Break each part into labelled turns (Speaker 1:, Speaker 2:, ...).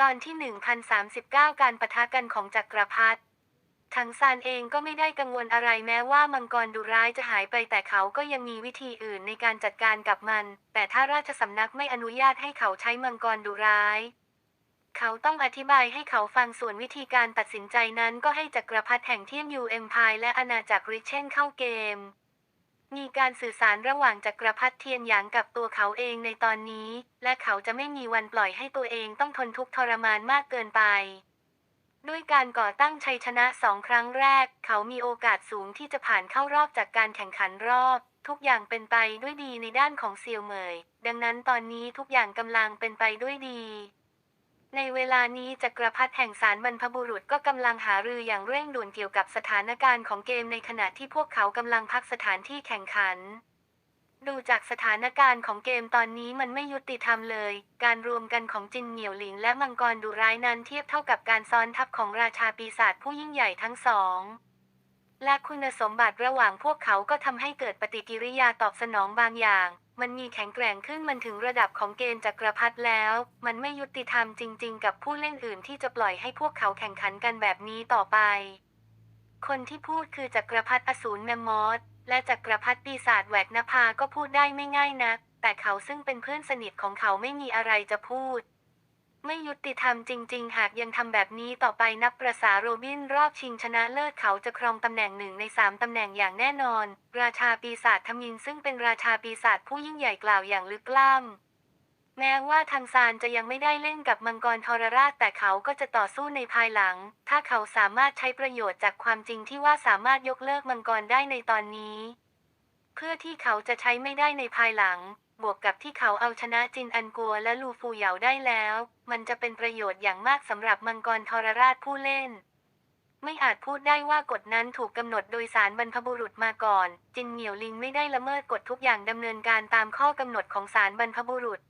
Speaker 1: ตอนที่ 1039 การปะทะกันของจักรพรรดิทังซานเองก็ไม่ได้กังวลอะไรแม้ว่ามังกรดุร้ายจะหายไปแต่เขาก็ยังมีวิธีอื่นในการจัดการกับมัน แต่ถ้าราชสำนักไม่อนุญาตให้เขาใช้มังกรดุร้าย เขาต้องอธิบายให้เขาฟังส่วนวิธีการตัดสินใจนั้นก็ให้จักรพรรดิแห่งเทียมยูเอ็มพายและอาณาจักรริเช่นเข้าเกม มีการสื่อสารระหว่างจักรพรรดิเทียนหยางกับตัวเขาเองในตอนนี้ และเขาจะไม่มีวันปล่อยให้ตัวเองต้องทนทุกข์ทรมานมากเกินไป ด้วยการก่อตั้งชัยชนะสองครั้งแรก เขามีโอกาสสูงที่จะผ่านเข้ารอบจากการแข่งขันรอบ ทุกอย่างเป็นไปด้วยดีในด้านของเซียวเหมย ดังนั้นตอนนี้ทุกอย่างกำลังเป็นไปด้วยดี ในเวลานี้จักรพรรดิแห่งสารบรรพบุรุษก็กำลังหารืออย่างเร่งด่วนเกี่ยวกับสถานการณ์ของเกมในขณะที่พวกเขากำลังพักสถานที่แข่งขัน ดูจากสถานการณ์ของเกมตอนนี้มันไม่ยุติธรรมเลย การรวมกันของจินเหนียวหลิงและมังกรดุร้ายนั้นเทียบเท่ากับการซ้อนทัพของราชาปีศาจผู้ยิ่งใหญ่ทั้งสอง และคุณสมบัติระหว่างพวกเขาก็ทำให้เกิดปฏิกิริยาตอบสนองบางอย่าง มันมีแข็งแกร่งขึ้นมันถึงระดับของเกณฑ์จักรพรรดิแล้ว มันไม่ยุติธรรมจริง ๆ กับผู้เล่นอื่นที่จะปล่อยให้พวกเขาแข่งขันกันแบบนี้ต่อไป คนที่พูดคือจักรพรรดิอสูรแมมมอสและจักรพรรดิปีศาจแหวกนภาก็พูดได้ไม่ง่ายนัก แต่เขาซึ่งเป็นเพื่อนสนิทของเขาไม่มีอะไรจะพูด ไม่ยุติธรรมจริง ๆ หากยังทำแบบนี้ต่อไปนับประสาโรบินรอบชิงชนะเลิศเขาจะครองตำแหน่งหนึ่งในสามตำแหน่งอย่างแน่นอน ราชาปีศาจทมินซึ่งเป็นราชาปีศาจผู้ยิ่งใหญ่กล่าวอย่างลึกล้ำแม้ว่าทางซานจะยังไม่ได้เล่นกับมังกรทรราชแต่เขาก็จะต่อสู้ในภายหลัง ถ้าเขาสามารถใช้ประโยชน์จากความจริงที่ว่าสามารถยกเลิกมังกรได้ในตอนนี้ เพื่อที่เขาจะใช้ไม่ได้ในภายหลัง บวกกับที่เขาเอาชนะจินอันกัวและลูฟูเหยาได้แล้ว มันจะเป็นประโยชน์อย่างมากสำหรับมังกรทรราชผู้เล่น ไม่อาจพูดได้ว่ากฎนั้นถูกกำหนดโดยสารบรรพบุรุษมาก่อน จินเหนียวลิงไม่ได้ละเมิดกฎทุกอย่างดำเนินการตามข้อกำหนดของสารบรรพบุรุษ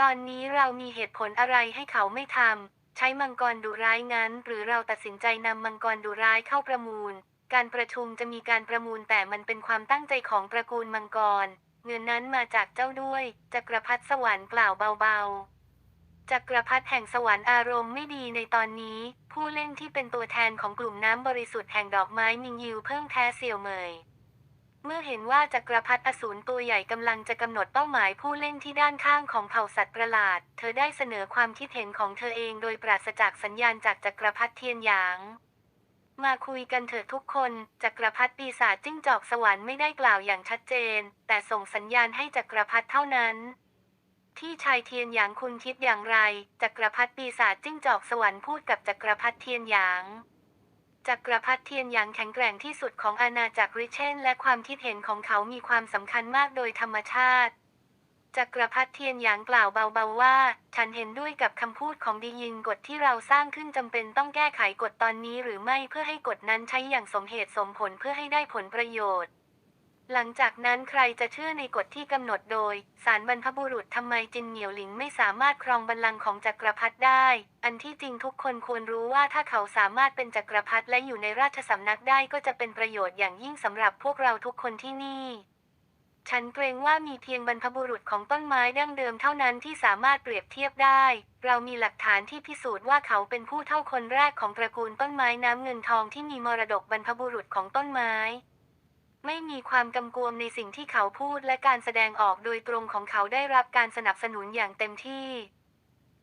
Speaker 1: ตอนนี้เรามีเหตุผลอะไรให้เขาไม่ทำใช้มังกรดุร้ายงั้น หรือเราตัดสินใจนำมังกรดุร้ายเข้าประมูล การประชุมจะมีการประมูลแต่มันเป็นความตั้งใจของตระกูลมังกร เงินนั้นมาจากเจ้าด้วย จักรพรรดิสวรรค์กล่าวเบาๆ จักรพรรดิแห่งสวรรค์อารมณ์ไม่ดีในตอนนี้ ผู้เล่นที่เป็นตัวแทนของกลุ่มน้ำบริสุทธิ์แห่งดอกไม้มิงยิวเพิ่งแพ้เสี่ยวเหมย เมื่อเห็นว่าจักรพรรดิอสูรตัวใหญ่กำลังจะกำหนดเป้าหมายผู้เล่นที่ด้านข้างของเผ่าสัตว์ประหลาด เธอได้เสนอความคิดเห็นของเธอเองโดยปราศจากสัญญาณจากจักรพรรดิเทียนหยาง มาคุยกันเถอะทุกคนจักรพรรดิปีศาจจิ้งจอกสวรรค์ไม่ได้กล่าวอย่างชัดเจน แต่ส่งสัญญาณให้จักรพรรดิเท่านั้น ที่ชายเทียนหยางคุณคิดอย่างไรจักรพรรดิปีศาจจิ้งจอกสวรรค์พูดกับจักรพรรดิเทียนหยางจักรพรรดิเทียนหยางแข็งแกร่งที่สุดของอาณาจักรริเชนและความคิดเห็นของเขามีความสำคัญมากโดยธรรมชาติ จักรพรรดิเทียนหยางกล่าวเบาๆว่า ฉันเห็นด้วยกับคำพูดของดียินกฎที่เราสร้างขึ้นจำเป็นต้องแก้ไขกฎตอนนี้หรือไม่เพื่อให้กฎนั้นใช้อย่างสมเหตุสมผลเพื่อให้ได้ผลประโยชน์ หลังจากนั้นใครจะเชื่อในกฎที่กำหนดโดย สารบรรพบุรุษทำไมจินเหนียวหลิงไม่สามารถครองบัลลังก์ของจักรพรรดิได้ อันที่จริงทุกคนควรรู้ว่าถ้าเขาสามารถเป็นจักรพรรดิและอยู่ในราชสำนักได้ก็จะเป็นประโยชน์อย่างยิ่งสำหรับพวกเราทุกคนที่นี่ ฉันเกรงว่ามีเพียงบรรพบุรุษของต้นไม้ดั้งเดิมเท่านั้นที่สามารถเปรียบเทียบได้ เรามีหลักฐานที่พิสูจน์ว่าเขาเป็นผู้เท่าคนแรกของตระกูลต้นไม้น้ำเงินทองที่มีมรดกบรรพบุรุษของต้นไม้ ไม่มีความกำกวมในสิ่งที่เขาพูดและการแสดงออกโดยตรงของเขาได้รับการสนับสนุนอย่างเต็มที่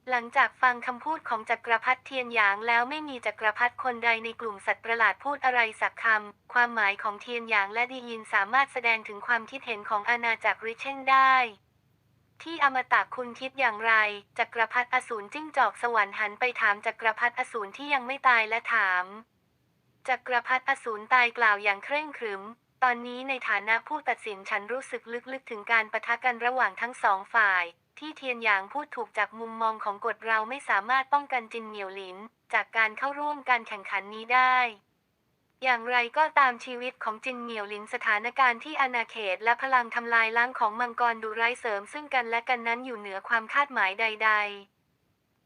Speaker 1: หลังจากฟังคำพูดของจักรพรรดิเทียนหยางแล้วไม่มีจักรพรรดิคนใดในกลุ่มสัตว์ประหลาดพูดอะไรสักคำ ความหมายของเทียนหยางและดียินสามารถแสดงถึงความคิดเห็นของอาณาจักรริเช่นได้ ที่อมตะคุณคิดอย่างไร จักรพรรดิอสูรจิ้งจอกสวรรค์หันไปถามจักรพรรดิอสูรที่ยังไม่ตายและถาม จักรพรรดิอสูรตายกล่าวอย่างเคร่งขรึม ตอนนี้ในฐานะผู้ตัดสินฉันรู้สึกลึกๆถึงการประทะกันระหว่างทั้งสองฝ่าย ที่เทียนหยางพูดถูกจากมุมมองของกฎเราไม่สามารถป้องกันจินเหนียวหลิน จากการเข้าร่วมการแข่งขันนี้ได้ อย่างไรก็ตามชีวิตของจินเหนียวหลินสถานการณ์ที่อาณาเขตและพลังทำลายล้างของมังกรดุร้ายเสริมซึ่งกันและกันนั้นอยู่เหนือความคาดหมายใด ๆ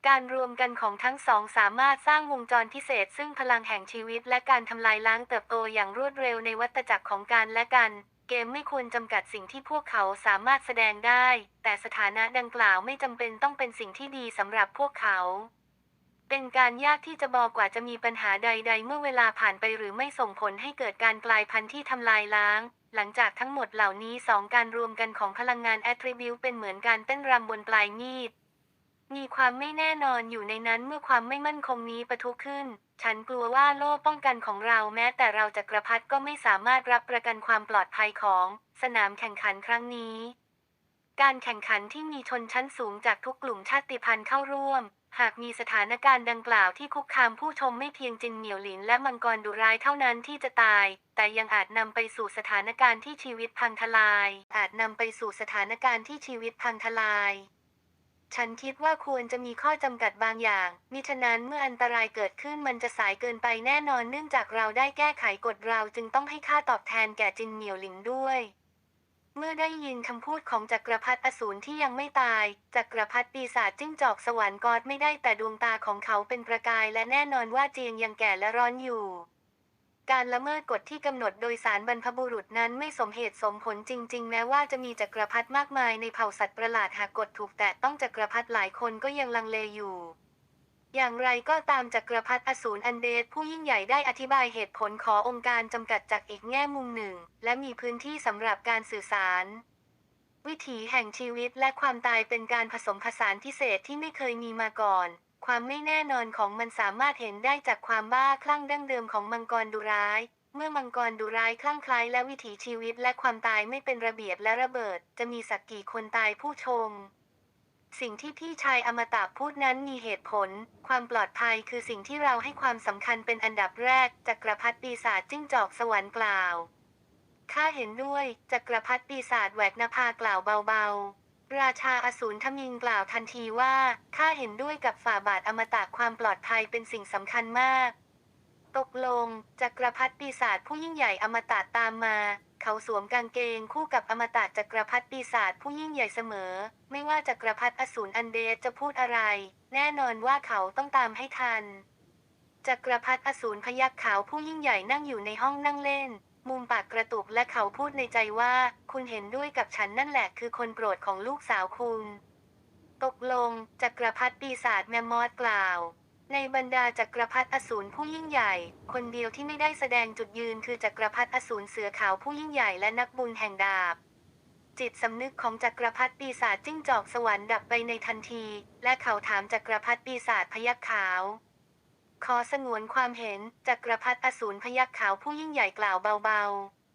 Speaker 1: การรวมกันของทั้งสองสามารถสร้างวงจรพิเศษซึ่งพลังแห่งชีวิตและการทำลายล้างเติบโตอย่างรวดเร็วในวัฏจักรของการและกัน เกมไม่ควรจำกัดสิ่งที่พวกเขาสามารถแสดงได้ แต่สถานะดังกล่าวไม่จำเป็นต้องเป็นสิ่งที่ดีสำหรับพวกเขา เป็นการยากที่จะบอกกว่าจะมีปัญหาใด ๆ เมื่อเวลาผ่านไปหรือไม่ส่งผลให้เกิดการกลายพันธุ์ที่ทำลายล้าง หลังจากทั้งหมดเหล่านี้สองการรวมกันของพลังงานแอทริบิวเป็นเหมือนการเต้นรำบนปลายมีดมีความไม่แน่นอนอยู่ในนั้นเมื่อความไม่มั่นคงนี้ปะทุขึ้น ฉันกลัวว่าโล่ป้องกันของเราแม้แต่เราจักรพรรดิก็ไม่สามารถรับประกันความปลอดภัยของสนามแข่งขันครั้งนี้ การแข่งขันที่มีชนชั้นสูงจากทุกกลุ่มชาติพันธุ์เข้าร่วม หากมีสถานการณ์ดังกล่าวที่คุกคามผู้ชมไม่เพียงจินเหนียวหลินและมังกรดุร้ายเท่านั้นที่จะตาย แต่ยังอาจนำไปสู่สถานการณ์ที่ชีวิตพังทลาย อาจนำไปสู่สถานการณ์ที่ชีวิตพังทลาย ฉันคิดว่าควรจะมีข้อจำกัดบางอย่างมิฉะนั้นเมื่ออันตรายเกิดขึ้นมันจะสายเกินไปแน่นอนเนื่องจากเราได้แก้ไขกฎเราจึงต้องให้ค่าตอบแทนแก่จินเหนียวหลินด้วย เมื่อได้ยินคำพูดของจักรพรรดิอสูรที่ยังไม่ตาย จักรพรรดิปีศาจจิ้งจอกสวรรค์กอดไม่ได้แต่ดวงตาของเขาเป็นประกายและแน่นอนว่าเจียงยังแก่และร้อนอยู่ การละเมิดกฎที่กำหนดโดยสารบรรพบุรุษนั้นไม่สมเหตุสมผลจริง ๆ แม้ว่าจะมีจักรพรรดิมากมายในเผ่าสัตว์ประหลาดหากกฎถูกแตะต้องจักรพรรดิหลายคนก็ยังลังเลอยู่ อย่างไรก็ตามจักรพรรดิอสูรอันเดชผู้ยิ่งใหญ่ได้อธิบายเหตุผลขอองค์การจำกัดจากอีกแง่มุมหนึ่ง และมีพื้นที่สำหรับการสื่อสาร วิถีแห่งชีวิตและความตายเป็นการผสมผสานพิเศษที่ไม่เคยมีมาก่อน ความไม่แน่นอนของมันสามารถเห็นได้จากความบ้าคลั่งดั้งเดิมของมังกรดุร้าย เมื่อมังกรดุร้ายคลั่งคล้และวิถีชีวิตและความตายไม่เป็นระเบียบและระเบิด จะมีสักกี่คนตายผู้ชม สิ่งที่พี่ชายอมตะพูดนั้นมีเหตุผล ความปลอดภัยคือสิ่งที่เราให้ความสำคัญเป็นอันดับแรกจักรพรรดิปีศาจจิ้งจอกสวรรค์กล่าวข้าเห็นด้วยจักรพรรดิปีศาจแหวกนภากล่าวเบาๆ ราชาอสูรทมิงกล่าวทันทีว่าข้าเห็นด้วยกับฝ่าบาทอมตะความปลอดภัยเป็นสิ่งสำคัญมาก ตกลงจักรพรรดิปีศาจผู้ยิ่งใหญ่อมตะตามมา เขาสวมกางเกงคู่กับอมตะจักรพรรดิปีศาจผู้ยิ่งใหญ่เสมอ ไม่ว่าจักรพรรดิอสูรอันเดชจะพูดอะไร แน่นอนว่าเขาต้องตามให้ทันจักรพรรดิอสูรพยักขาวผู้ยิ่งใหญ่นั่งอยู่ในห้องนั่งเล่น มุมปากกระตุกและเขาพูดในใจว่า คุณเห็นด้วยกับฉันนั่นแหละคือคนโปรดของลูกสาวคุณ ตกลงจักรพรรดิปีศาจแมมมอสกล่าว ในบรรดาจักรพรรดิอสูรผู้ยิ่งใหญ่ คนเดียวที่ไม่ได้แสดงจุดยืนคือจักรพรรดิอสูรเสือขาวผู้ยิ่งใหญ่และนักบุญแห่งดาบจิตสำนึกของจักรพรรดิปีศาจจิ้งจอกสวรรค์ดับไปในทันที และเขาถามจักรพรรดิปีศาจพยักขาว ขอสงวนความเห็นจักรพรรดิอสูรพยักขาวผู้ยิ่งใหญ่กล่าวเบา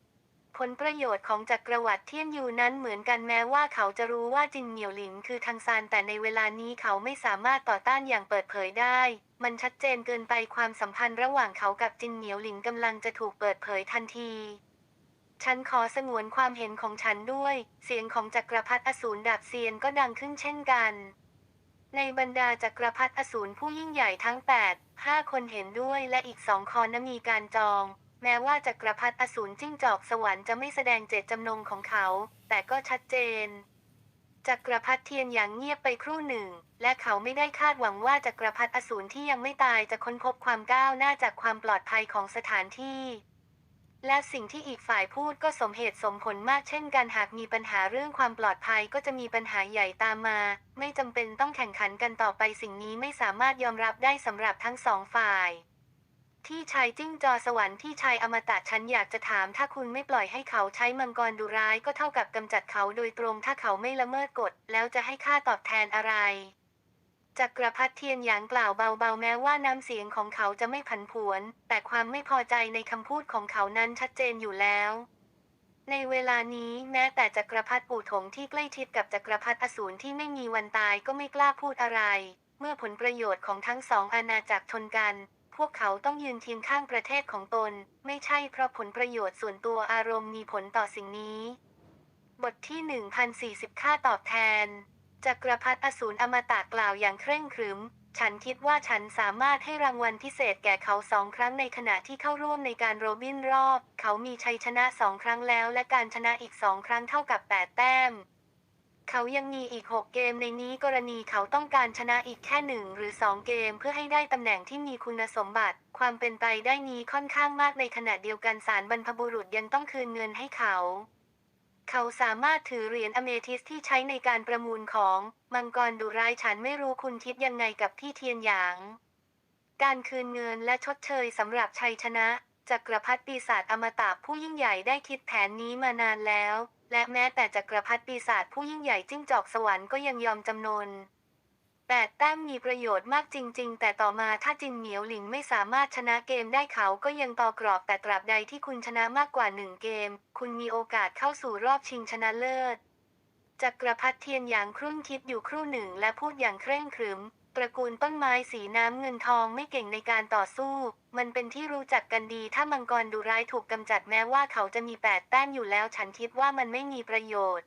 Speaker 1: ๆ ผลประโยชน์ของจักรวรรดิเทียนยูนั้นเหมือนกันแม้ว่าเขาจะรู้ว่าจินเหนียวหลินคือทางซานแต่ในเวลานี้เขาไม่สามารถต่อต้านอย่างเปิดเผยได้ มันชัดเจนเกินไปความสัมพันธ์ระหว่างเขากับจินเหนียวหลินกำลังจะถูกเปิดเผยทันทีฉันขอสงวนความเห็นของฉันด้วย เสียงของจักรพรรดิอสูรดาบเซียนก็ดังขึ้นเช่นกัน ในบรรดาจักรพรรดิอสูรผู้ยิ่งใหญ่ทั้ง 8 5 คนเห็นด้วยและอีกสองคอนมีการจอง แม้ว่าจักรพรรดิอสูรจิ้งจอกสวรรค์จะไม่แสดงเจตจำนงของเขา แต่ก็ชัดเจน จักรพรรดิเทียนอย่างเงียบไปครู่หนึ่ง และเขาไม่ได้คาดหวังว่าจักรพรรดิอสูรที่ยังไม่ตายจะค้นพบความก้าวหน้าจากความปลอดภัยของสถานที่ และสิ่งที่อีกฝ่ายพูดก็สมเหตุสมผลมากเช่นกันหากมีปัญหาเรื่องความปลอดภัยก็จะมีปัญหาใหญ่ตามมา ไม่จำเป็นต้องแข่งขันกันต่อไปสิ่งนี้ไม่สามารถยอมรับได้สำหรับทั้งสองฝ่าย ที่ชายจิ้งจอสวรรค์ที่ชายอมตะฉันอยากจะถาม ถ้าคุณไม่ปล่อยให้เขาใช้มังกรดุร้ายก็เท่ากับกำจัดเขาโดยตรงถ้าเขาไม่ละเมิดกฎแล้วจะให้ค่าตอบแทนอะไร จักรพรรดิเทียนหยางกล่าวเบาๆ แม้ว่าน้ำเสียงของเขาจะไม่ผันผวน แต่ความไม่พอใจในคำพูดของเขานั้นชัดเจนอยู่แล้ว ในเวลานี้แม้แต่จักรพรรดิปู่ถงที่ใกล้ชิดกับจักรพรรดิอสูรที่ไม่มีวันตายก็ไม่กล้าพูดอะไร เมื่อผลประโยชน์ของทั้งสองอาณาจักรชนกัน พวกเขาต้องยืนเคียงข้างประเทศของตน ไม่ใช่เพราะผลประโยชน์ส่วนตัวอารมณ์มีผลต่อสิ่งนี้ บทที่ 1040ค่าตอบแทน จักรพรรดิอสูรอมตะกล่าวอย่างเคร่งครึม ฉันคิดว่าฉันสามารถให้รางวัลพิเศษแก่เขาสองครั้งในขณะที่เข้าร่วมในการโรบินรอบ เขามีชัยชนะสองครั้งแล้ว และการชนะอีกสองครั้งเท่ากับแปดแต้ม เขายังมีอีก 6 เกมในนี้กรณีเขาต้องการชนะอีกแค่หนึ่งหรือ 2 เกมเพื่อให้ได้ตำแหน่งที่มีคุณสมบัติ ความเป็นไปได้นี้ค่อนข้างมากในขณะเดียวกันสารบรรพบุรุษยังต้องคืนเงินให้เขา เขาสามารถถือเหรียญอเมทิสที่ใช้ในการประมูลของ มังกรดุร้ายฉันไม่รู้คุณคิดยังไงกับพี่เทียนหยาง การคืนเงินและชดเชยสำหรับชัยชนะจักรพรรดิปีศาจอมตะผู้ยิ่งใหญ่ได้คิดแผนนี้มานานแล้ว และแม้แต่จักรพรรดิปีศาจผู้ยิ่งใหญ่จิ้งจอกสวรรค์ก็ยังยอมจำนน แปดแต้มมีประโยชน์มากจริง ๆ แต่ต่อมาถ้าจินเหมียวหลิงไม่สามารถชนะเกมได้เขาก็ยังต่อกรอบแต่ตราบใดที่คุณชนะมากกว่าหนึ่งเกม คุณมีโอกาสเข้าสู่รอบชิงชนะเลิศจักรพรรดิเทียนหยางครุ่นคิดอยู่ครู่หนึ่งและพูดอย่างเคร่งครึม ตระกูลต้นไม้สีน้ำเงินทองไม่เก่งในการต่อสู้ มันเป็นที่รู้จักกันดีถ้ามังกรดุร้ายถูกกำจัดแม้ว่าเขาจะมีแปดแต้มอยู่แล้วฉันคิดว่ามันไม่มีประโยชน์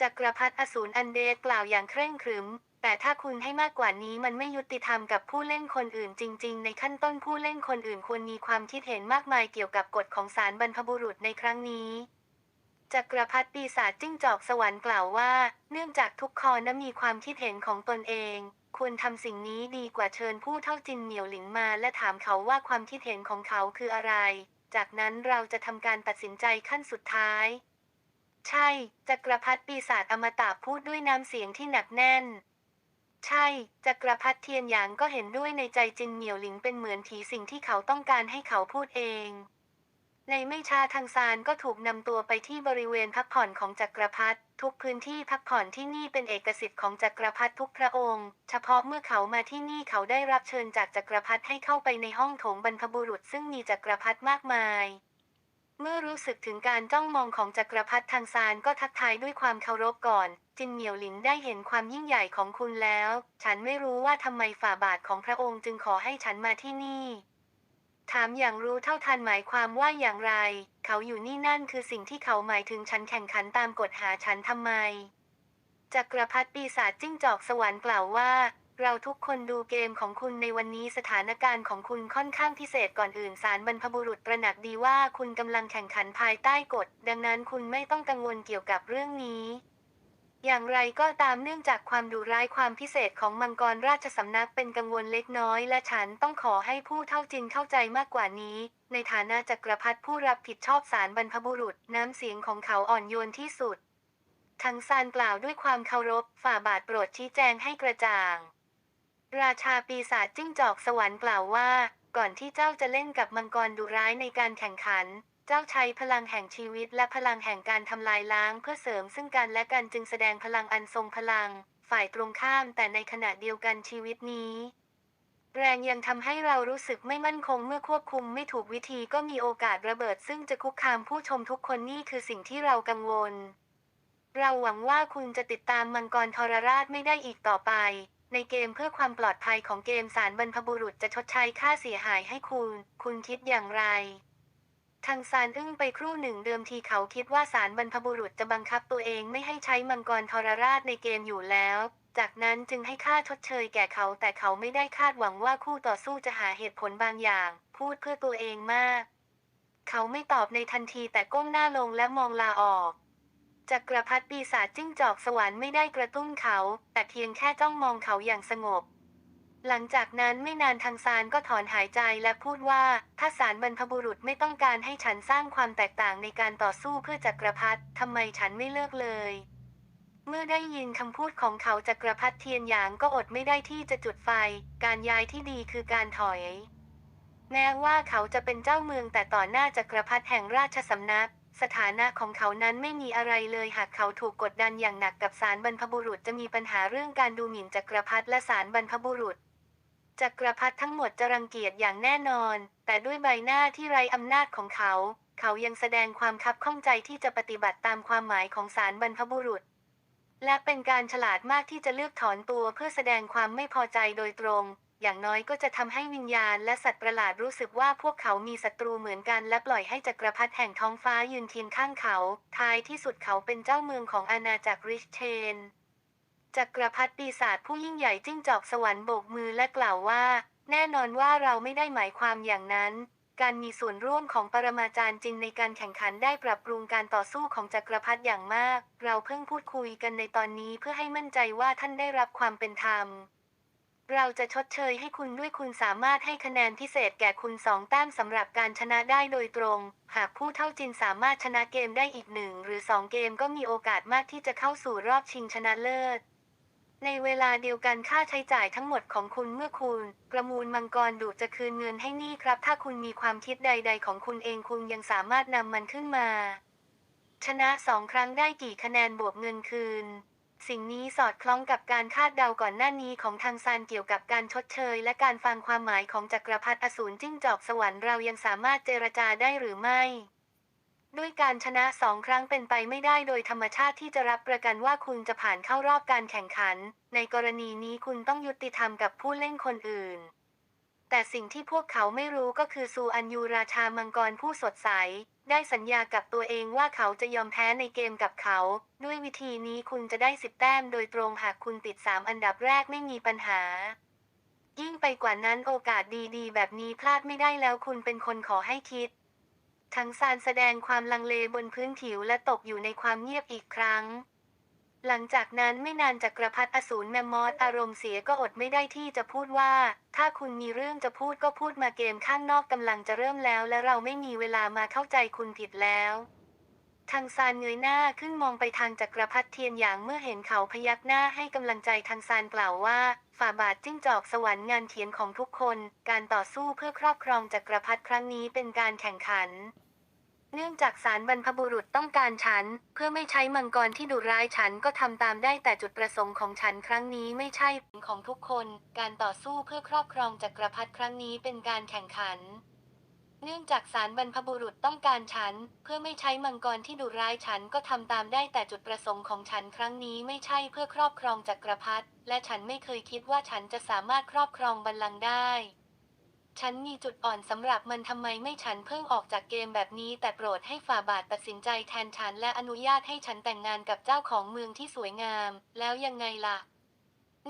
Speaker 1: จักรพรรดิอสูรอันเดดกล่าวอย่างเคร่งครึม แต่ถ้าคุณให้มากกว่านี้มันไม่ยุติธรรมกับผู้เล่นคนอื่นจริง ๆ ในขั้นต้นผู้เล่นคนอื่นควรมีความคิดเห็นมากมายเกี่ยวกับกฎของศาลบรรพบุรุษในครั้งนี้จักรพรรดิปีศาจจิ้งจอกสวรรค์กล่าวว่า เนื่องจากทุกคอนะมีความคิดเห็นของตนเอง ควรทำสิ่งนี้ดีกว่าเชิญผู้เท่าจินเหมียวหลิงมา และถามเขาว่าความคิดเห็นของเขาคืออะไร จากนั้นเราจะทำการตัดสินใจขั้นสุดท้าย ใช่ จักรพรรดิปีศาจอมตะพูดด้วยน้ำเสียงที่หนักแน่น ใช่ จักรพรรดิเทียนหยางก็เห็นด้วยในใจจินเหมียวหลิงเป็นเหมือนผีสิ่งที่เขาต้องการให้เขาพูดเอง ในไม่ช้าทางซานก็ถูกนำตัวไปที่บริเวณพักผ่อนของจักรพรรดิทุกพื้นที่พักผ่อนที่นี่เป็นเอกสิทธิ์ของจักรพรรดิทุกพระองค์ เฉพาะเมื่อเขามาที่นี่เขาได้รับเชิญจากจักรพรรดิให้เข้าไปในห้องโถงบรรพบุรุษซึ่งมีจักรพรรดิมากมายเมื่อรู้สึกถึงการจ้องมองของจักรพรรดิทางซานก็ทักทายด้วยความเคารพก่อน จินเหมียวหลินได้เห็นความยิ่งใหญ่ของคุณแล้ว ฉันไม่รู้ว่าทำไมฝ่าบาทของพระองค์จึงขอให้ฉันมาที่นี่ ถามอย่างรู้เท่าทันหมายความว่าอย่างไร เขาอยู่นี่นั่นคือสิ่งที่เขาหมายถึงฉันแข่งขันตามกฎหาฉันทำไม จักรพรรดิปีศาจจิ้งจอกสวรรค์กล่าวว่าเราทุกคนดูเกมของคุณในวันนี้สถานการณ์ของคุณค่อนข้างพิเศษก่อนอื่นสารบรรพบุรุษตระหนักดีว่าคุณกำลังแข่งขันภายใต้กฎ ดังนั้นคุณไม่ต้องกังวลเกี่ยวกับเรื่องนี้ อย่างไรก็ตามเนื่องจากความดุร้ายความพิเศษของมังกรราชสำนักเป็นกังวลเล็กน้อย และฉันต้องขอให้ผู้เท่าจินเข้าใจมากกว่านี้ ในฐานะจักรพรรดิผู้รับผิดชอบสารบรรพบุรุษน้ำเสียงของเขาอ่อนโยนที่สุด ทั้งซานกล่าวด้วยความเคารพ ฝ่าบาทโปรดชี้แจงให้กระจ่าง ราชาปีศาจจิ้งจอกสวรรค์กล่าวว่า ก่อนที่เจ้าจะเล่นกับมังกรดุร้ายในการแข่งขัน เจ้าใช้พลังแห่งชีวิตและพลังแห่งการทำลายล้างเพื่อเสริมซึ่งกันและกันจึงแสดงพลังอันทรงพลัง ฝ่ายตรงข้ามแต่ในขณะเดียวกันชีวิตนี้ แรงยังทำให้เรารู้สึกไม่มั่นคงเมื่อควบคุมไม่ถูกวิธีก็มีโอกาสระเบิด ซึ่งจะคุกคามผู้ชมทุกคนนี่คือสิ่งที่เรากังวล เราหวังว่าคุณจะติดตามมังกรทรราชไม่ได้อีกต่อไป ในเกมเพื่อความปลอดภัยของเกมสารบรรพบุรุษจะชดใช้ค่าเสียหายให้คุณ คุณคิดอย่างไร ทางซานอึ้งไปครู่หนึ่งเดิมทีเขาคิดว่าสารบรรพบุรุษจะบังคับตัวเองไม่ให้ใช้มังกรทรราชในเกมอยู่แล้ว จากนั้นจึงให้ค่าชดเชยแก่เขาแต่เขาไม่ได้คาดหวังว่าคู่ต่อสู้จะหาเหตุผลบางอย่าง พูดเพื่อตัวเองมาก เขาไม่ตอบในทันทีแต่ก้มหน้าลงและมองลาออกจักรพรรดิปีศาจจิ้งจอกสวรรค์ไม่ได้กระตุ้นเขา แต่เพียงแค่จ้องมองเขาอย่างสงบ หลังจากนั้นไม่นานทางซานก็ถอนหายใจและพูดว่า ถ้าสารบรรพบุรุษไม่ต้องการให้ฉันสร้างความแตกต่างในการต่อสู้เพื่อจักรพรรดิทำไมฉันไม่เลิกเลย เมื่อได้ยินคำพูดของเขาจักรพรรดิเทียนหยางก็อดไม่ได้ที่จะจุดไฟ การย้ายที่ดีคือการถอย แม้ว่าเขาจะเป็นเจ้าเมืองแต่ต่อหน้าจักรพรรดิแห่งราชสำนักสถานะของเขานั้นไม่มีอะไรเลยหากเขาถูกกดดันอย่างหนักกับสารบรรพบุรุษจะมีปัญหาเรื่องการดูหมิ่นจักรพรรดิและสารบรรพบุรุษ จักรพรรดิทั้งหมดจะรังเกียจอย่างแน่นอน แต่ด้วยใบหน้าที่ไร้อำนาจของเขา เขายังแสดงความคับข้องใจที่จะปฏิบัติตามความหมายของสารบรรพบุรุษ และเป็นการฉลาดมากที่จะเลือกถอนตัวเพื่อแสดงความไม่พอใจโดยตรง อย่างน้อยก็จะทำให้วิญญาณและสัตว์ประหลาดรู้สึกว่าพวกเขามีศัตรูเหมือนกันและปล่อยให้จักรพรรดิแห่งท้องฟ้ายืนเคียงข้างเขา ท้ายที่สุดเขาเป็นเจ้าเมืองของอาณาจักรริชเชน จักรพรรดิปีศาจผู้ยิ่งใหญ่จิ้งจอกสวรรค์โบกมือและกล่าวว่า แน่นอนว่าเราไม่ได้หมายความอย่างนั้น การมีส่วนร่วมของปรมาจารย์จริงในการแข่งขันได้ปรับปรุงการต่อสู้ของจักรพรรดิอย่างมาก เราเพิ่งพูดคุยกันในตอนนี้เพื่อให้มั่นใจว่าท่านได้รับความเป็นธรรมเราจะชดเชยให้คุณด้วยคุณสามารถให้คะแนนพิเศษแก่คุณสองแต้มสำหรับการชนะได้โดยตรง หากผู้เท่าจินสามารถชนะเกมได้อีกหนึ่งหรือสองเกมก็มีโอกาสมากที่จะเข้าสู่รอบชิงชนะเลิศ ในเวลาเดียวกันค่าใช้จ่ายทั้งหมดของคุณเมื่อคุณ ประมูลมังกรดุจะคืนเงินให้นี่ครับ ถ้าคุณมีความคิดใด ๆ ของคุณเองคุณยังสามารถนำมันขึ้นมา ชนะสองครั้งได้กี่คะแนนบวกเงินคืน สิ่งนี้สอดคล้องกับการคาดเดาก่อนหน้านี้ของทางซานเกี่ยวกับการชดเชย และการฟังความหมายของจักรพรรดิอสูรจิ้งจอกสวรรค์เรายังสามารถเจรจาได้หรือไม่ ด้วยการชนะสองครั้งเป็นไปไม่ได้โดยธรรมชาติที่จะรับประกันว่าคุณจะผ่านเข้ารอบการแข่งขัน ในกรณีนี้คุณต้องยุติธรรมกับผู้เล่นคนอื่น แต่สิ่งที่พวกเขาไม่รู้ก็คือซูอันยูราชามังกรผู้สดใส ได้สัญญากับตัวเองว่าเขาจะยอมแพ้ในเกมกับเขา ด้วยวิธีนี้คุณจะได้สิบแต้มโดยตรงหากคุณติดสามอันดับแรกไม่มีปัญหายิ่งไปกว่านั้นโอกาสดีๆ แบบนี้พลาดไม่ได้แล้วคุณเป็นคนขอให้คิด ทั้งซานแสดงความลังเลบนพื้นผิวและตกอยู่ในความเงียบอีกครั้ง หลังจากนั้นไม่นานจักรพรรดิอสูรแมมมอสอารมณ์เสียก็อดไม่ได้ที่จะพูดว่า ถ้าคุณมีเรื่องจะพูดก็พูดมาเกมข้างนอกกำลังจะเริ่มแล้ว และเราไม่มีเวลามาเข้าใจคุณผิดแล้วทางซานเงยหน้าขึ้นมองไปทางจักรพรรดิเทียนหยางเมื่อเห็นเขาพยักหน้าให้กำลังใจทางซานกล่าวว่า ฝ่าบาทจิ้งจอกสวรรค์งานเขียนของทุกคน การต่อสู้เพื่อครอบครองจักรพรรดิครั้งนี้เป็นการแข่งขัน เนื่องจากสารบรรพบุรุษต้องการฉัน เพื่อไม่ใช้มังกรที่ดุร้ายฉันก็ทำตามได้แต่จุดประสงค์ของฉันครั้งนี้ไม่ใช่ของทุกคน การต่อสู้เพื่อครอบครองจักรพรรดิครั้งนี้เป็นการแข่งขัน เนื่องจากสารบรรพบุรุษต้องการฉัน เพื่อไม่ใช้มังกรที่ดุร้ายฉันก็ทำตามได้แต่จุดประสงค์ของฉันครั้งนี้ไม่ใช่เพื่อครอบครองจักรพรรดิและฉันไม่เคยคิดว่าฉันจะสามารถครอบครองบัลลังก์ได้ ฉันมีจุดอ่อนสำหรับมันทำไมไม่ฉันเพิ่งออกจากเกมแบบนี้ แต่โปรดให้ฝ่าบาทตัดสินใจแทนฉันและอนุญาตให้ฉันแต่งงานกับเจ้าของเมืองที่สวยงาม แล้วยังไงล่ะ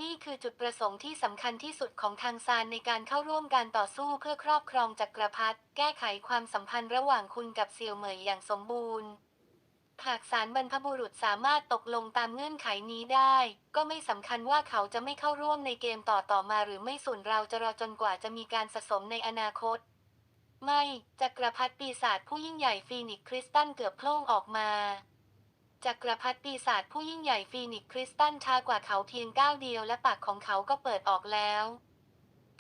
Speaker 1: นี่คือจุดประสงค์ที่สำคัญที่สุดของทางซานในการเข้าร่วมการต่อสู้เพื่อครอบครองจักรพรรดิแก้ไขความสัมพันธ์ระหว่างคุณกับเซียวเหมยอย่างสมบูรณ์ หากสารบรรพบุรุษสามารถตกลงตามเงื่อนไขนี้ได้ ก็ไม่สำคัญว่าเขาจะไม่เข้าร่วมในเกมต่อต่อมาหรือไม่ส่วนเราจะรอจนกว่าจะมีการสะสมในอนาคต ไม่จักรพรรดิปีศาจผู้ยิ่งใหญ่ฟีนิกคริสตันเกือบโผล่ออกมาจักรพรรดิปีศาจผู้ยิ่งใหญ่ฟีนิกคริสตันช้ากว่าเขาเพียงก้าวเดียวและปากของเขาก็เปิดออกแล้ว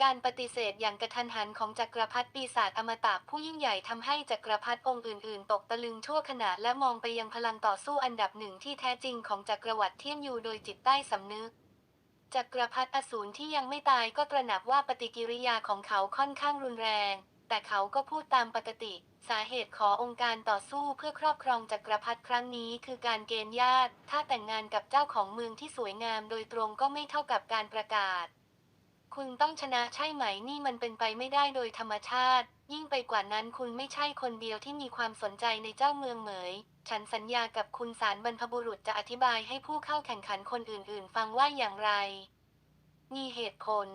Speaker 1: การปฏิเสธอย่างกระทันหันของจักรพรรดิปีศาจอมตะผู้ยิ่งใหญ่ทำให้จักรพรรดิองค์อื่น ๆ ตกตะลึงชั่วขณะและมองไปยังพลังต่อสู้อันดับหนึ่งที่แท้จริงของจักรวรรดิเทียนยูโดยจิตใต้สำนึก จักรพรรดิอสูรที่ยังไม่ตายก็ตระหนักว่าปฏิกิริยาของเขาค่อนข้างรุนแรง แต่เขาก็พูดตามปกติ สาเหตุขอองค์การต่อสู้เพื่อครอบครองจักรพรรดิครั้งนี้ คือการเกณฑ์ญาติ ถ้าแต่งงานกับเจ้าของเมืองที่สวยงามโดยตรงก็ไม่เท่ากับการประกาศ คุณต้องชนะใช่ไหมนี่มันเป็นไปไม่ได้โดยธรรมชาติ ยิ่งไปกว่านั้นคุณไม่ใช่คนเดียวที่มีความสนใจในเจ้าเมืองเหมย ฉันสัญญากับคุณสารบรรพบุรุษจะอธิบายให้ผู้เข้าแข่งขันคนอื่นๆ ฟังว่าอย่างไร มีเหตุผล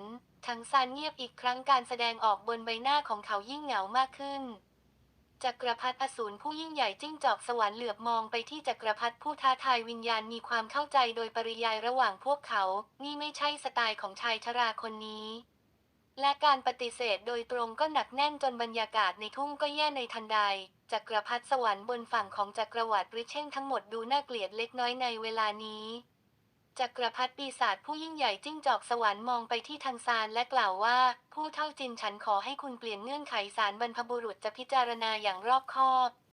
Speaker 1: ทั้งซานเงียบอีกครั้งการแสดงออกบนใบหน้าของเขายิ่งเหงามากขึ้น จักรพรรดิอสูรผู้ยิ่งใหญ่จิ้งจอกสวรรค์เหลือบมองไปที่จักรพรรดิผู้ท้าทายวิญญาณมีความเข้าใจโดยปริยายระหว่างพวกเขา นี่ไม่ใช่สไตล์ของชายชราคนนี้ และการปฏิเสธโดยตรงก็หนักแน่นจนบรรยากาศในทุ่งก็แย่ในทันใด จักรพรรดิสวรรค์บนฝั่งของจักรวรรดิริเช่นทั้งหมดดูน่าเกลียดเล็กน้อยในเวลานี้ จักรพรรดิปีศาจผู้ยิ่งใหญ่จิ้งจอกสวรรค์มองไปที่ทางซานและกล่าวว่า ผู้เท่าจินฉันขอให้คุณเปลี่ยนเงื่อนไขสารบรรพบุรุษจะพิจารณาอย่างรอบคอบ